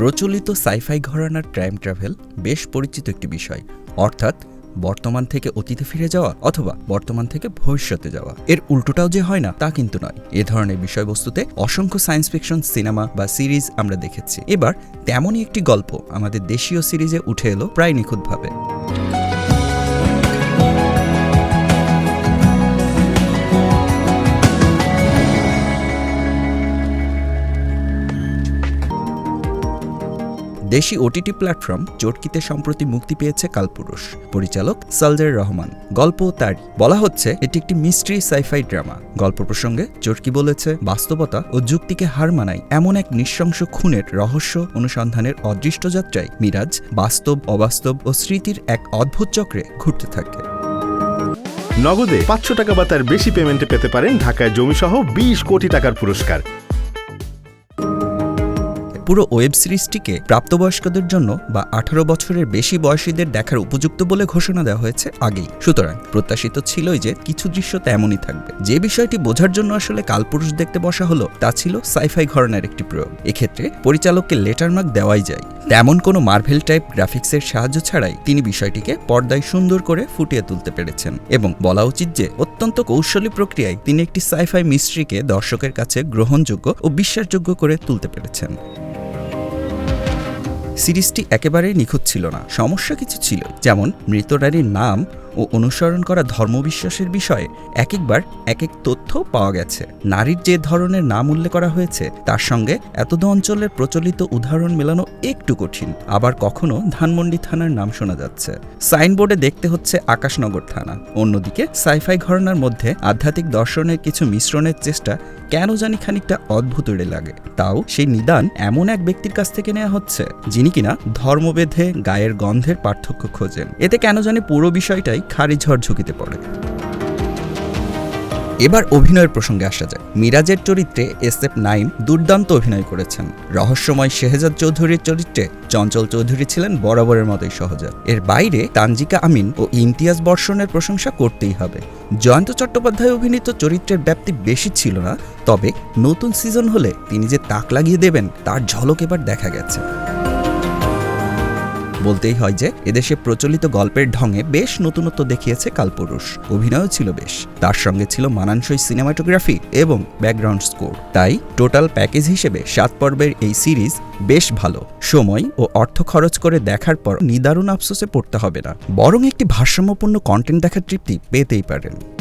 প্রচলিত সাইফাই ঘরানার time travel বেশ পরিচিত একটি বিষয়। অর্থাৎ, বর্তমান থেকে অতীতে ফিরে যাওয়া অথবা বর্তমান থেকে ভবিষ্যতে যাওয়া। এর উল্টোটাও যে হয় না, তা কিন্তু নয়। এ ধরনের বিষয়বস্তুতে অসংখ্য সায়েন্স ফিকশন, সিনেমা বা সিরিজ আমরা দেখেছি। এবার তেমনই একটি গল্প আমাদের দেশীয় সিরিজে উঠে এলো প্রায় নিখুঁতভাবে। দেশি ওটিটি প্ল্যাটফর্ম চটকিতে সম্প্রতি মুক্তি পেয়েছে কালপুরুষ। পরিচালক সালজার রহমান। গল্প তারই। বলা হচ্ছে, এটি একটি মিস্ট্রি সাইফাই ড্রামা গল্প প্রসঙ্গে চটকি বলেছে, বাস্তবতা ও যুক্তিকে হার মানায় এমন এক নৃশংস খুনের রহস্য অনুসন্ধানের অদৃষ্ট যাত্রায় মিরাজ বাস্তব, অবাস্তব ও স্মৃতির এক অদ্ভুত চক্রে ঘুরতে থাকে। নগদে পাঁচশো টাকা বা তার বেশি পেমেন্টে পেতে পারেন ঢাকায় জমিসহ বিশ কোটি টাকার পুরস্কার। পুরো ওয়েব সিরিজটিকে প্রাপ্তবয়স্কদের জন্য বা আঠারো বছরের বেশি বয়সীদের দেখার উপযুক্ত বলে ঘোষণা দেওয়া হয়েছে আগেই। সুতরাং প্রত্যাশিত ছিলই যে কিছু দৃশ্য তেমনই থাকবে। যে বিষয়টি বোঝার জন্য আসলে কালপুরুষ দেখতে বসা হলো, তা ছিল সাইফাই ঘরনার একটি প্রয়োগ। এক্ষেত্রে পরিচালককে লেটার মার্ক দেওয়াই যায়। তেমন কোনো মার্ভেল টাইপ গ্রাফিক্সের সাহায্য ছাড়াই তিনি বিষয়টিকে পর্দায় সুন্দর করে ফুটিয়ে তুলতে পেরেছেন এবং বলা উচিত যে অত্যন্ত কৌশলী প্রক্রিয়ায় তিনি একটি সাইফাই মিস্ট্রিকে দর্শকের কাছে গ্রহণযোগ্য ও বিশ্বাসযোগ্য করে তুলতে পেরেছেন। সিরিজটি একেবারেই নিখুঁত ছিল না। সমস্যা কিছু ছিল যেমন মৃত নারীর নাম ও অনুসরণ করা ধর্মবিশ্বাসের বিষয়ে এক একবার এক এক তথ্য পাওয়া গেছে। নারীর যে ধরনের নাম উল্লেখ করা হয়েছে, তার সঙ্গে এতদ অঞ্চলের প্রচলিত উদাহরণ মেলানো একটু কঠিন। আবার কখনো ধানমন্ডি থানার নাম শোনা যাচ্ছে। সাইনবোর্ডে দেখতে হচ্ছে আকাশনগর থানা। অন্যদিকে সাইফাই ঘরনার মধ্যে আধ্যাত্মিক দর্শনের কিছু মিশ্রণের চেষ্টা কেন জানি খানিকটা অদ্ভুত এড়ে লাগে। তাও সেই নিদান এমন এক ব্যক্তির কাছ থেকে নেওয়া হচ্ছে, যিনি কিনা ধর্মবেধে গায়ের গন্ধের পার্থক্য খোঁজেন। এতে কেন জানি পুরো বিষয়টাই খারিজ হওয়ার ঝুঁকিতে পড়ে। এবার অভিনয়ের প্রসঙ্গে আসা যায় মিরাজের চরিত্রে এস এফ নাইম দুর্দান্ত অভিনয় করেছেন। রহস্যময় শেহজাদ চৌধুরীর চরিত্রে চঞ্চল চৌধুরী ছিলেন বরাবরের মতোই সহজাত। এর বাইরে তানজিকা আমিন ও ইমতিয়াজ বর্ষণের প্রশংসা করতেই হবে। জয়ন্ত চট্টোপাধ্যায় অভিনীত চরিত্রের ব্যাপ্তি বেশি ছিল না, তবে নতুন সিজন হলে তিনি যে তাক লাগিয়ে দেবেন, তার ঝলক এবার দেখা গেছে। বলতেই হয় যে, এদেশে প্রচলিত গল্পের ঢঙে বেশ নতুনত্ব দেখিয়েছে কালপুরুষ। অভিনয়ও ছিল বেশ। তার সঙ্গে ছিল মানানসই সিনেমাটোগ্রাফি এবং ব্যাকগ্রাউন্ড স্কোর। তাই টোটাল প্যাকেজ হিসেবে সাত পর্বের এই সিরিজ বেশ ভালো। সময় ও অর্থ খরচ করে দেখার পর নিদারুণ আফসোসে পড়তে হবে না। বরং একটি ভারসাম্যপূর্ণ কন্টেন্ট দেখার তৃপ্তি পেতেই পারেন।